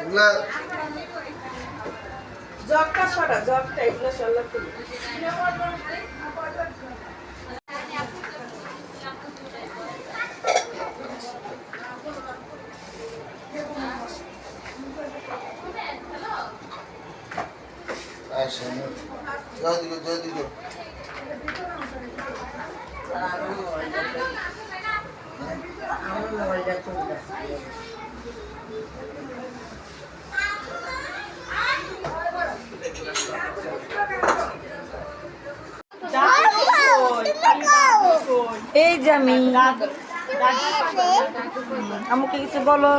এগুলা জগটা সরা জগটা এগুলো সরলা তুলি আচ্ছা আমার মোবাইলটা এই যে আমি। আমাকে কিছু বলো।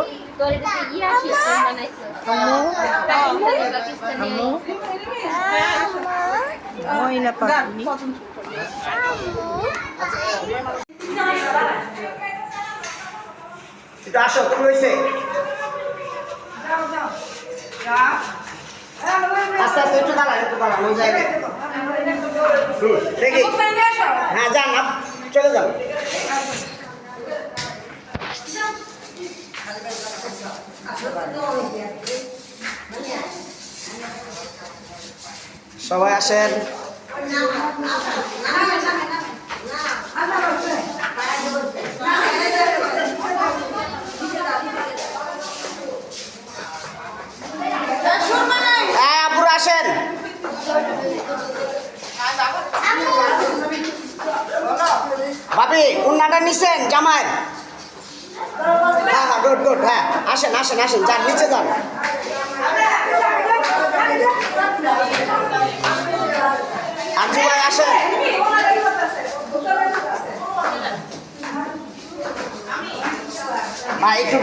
ময়না পাখি। আসো আস্তে আস্তে, একটু দাঁড়ান একটু দাঁড়ান ওই দেখি। হ্যাঁ যান চলে যান। সবাই আসেন হ্যাঁ আপুরা আসেন ভাবি, উন্নাটা নিছেন, জামাই? হ্যাঁ হ্যাঁ গুড গুড হ্যাঁ আসেন আসেন আসেন, যান, নিচে যান। আরজু ভাই, আসেন। ভাই, একটু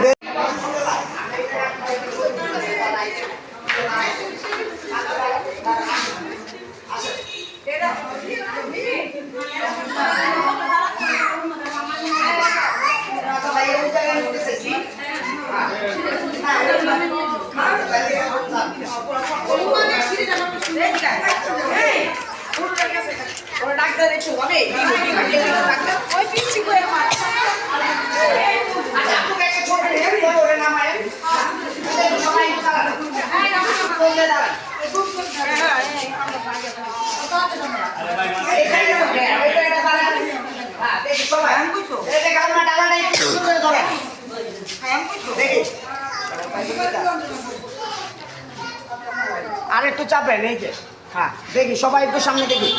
আর একটু চাপেন, এই যে। হ্যাঁ দেখি, সবাই একটু সামনে দেখি।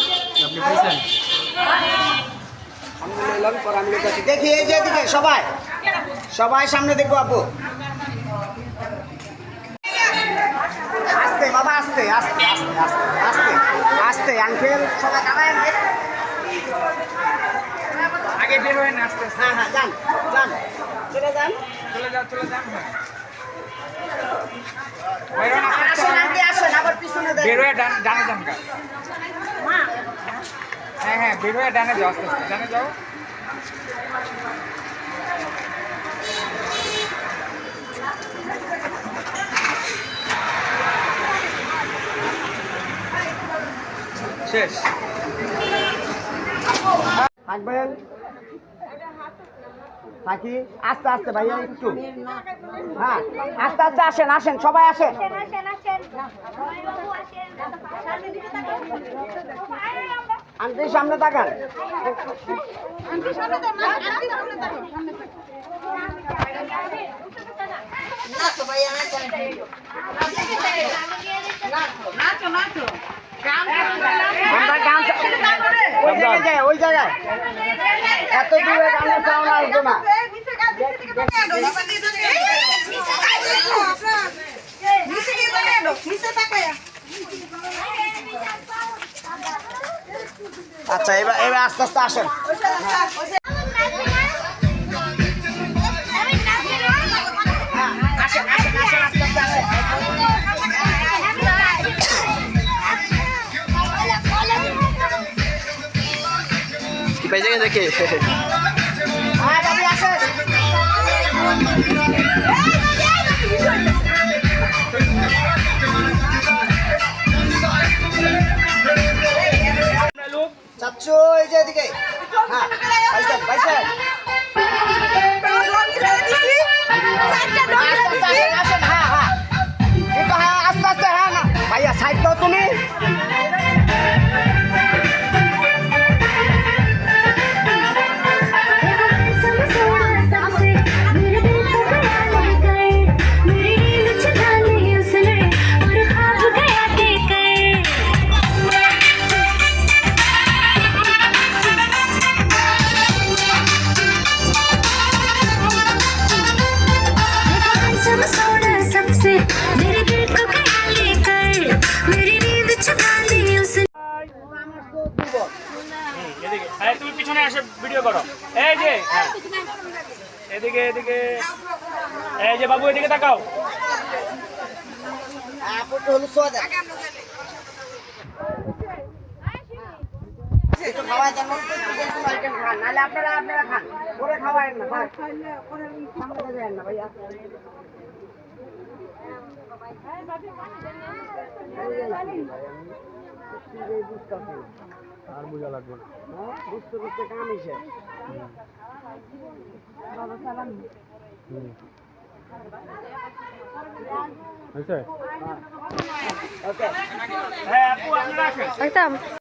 দেখি, এই যে সবাই। সবাই সামনে দেখব, আপু। আস্তে বাবা আস্তে আস্তে আস্তে আস্তে আস্তে আস্তে আঙ্কেল। সবাই দাঁড়ায় আগে হয়ে না আস্তে আস্তে। হ্যাঁ হ্যাঁ যান যান। চলে যান। চলে যাও চলে যাও। বের না, আস্তে আস্তে আসেন আন্টি আসেন আবার পিছনে বের দেখেন হয়ে ডান ডানে যান হ্যাঁ হ্যাঁ ডানে যাও আস্তে আস্তে ডানে যাও। শেষ। থাকবেন থাকি আস্তে আস্তে ভাইয়া একটু। হ্যাঁ আস্তে আস্তে আসেন আসেন সবাই আসেন। আন্টি সামনে তাকান। আমরা গান ওই জায়গায় ওই জায়গায়। এত দূরে গানের সাউন্ড আসবে না। আচ্ছা এবার এবার আস্তে আস্তে আসেন। কি পাই দেখে চাচ্ছু এই যে এদিকে। ভিডিও করো। এই যে হ্যাঁ। এদিকে এদিকে। এই যে বাবু এদিকে তাকাও। আপনারা আপনারা খান। পরে খাওয়াই না না ভাইয়া আর বুঝা লাগবে না। বুঝতে বুঝতে কাম এসে ওকে। হ্যাঁ আপু আপনারা আসেন একটা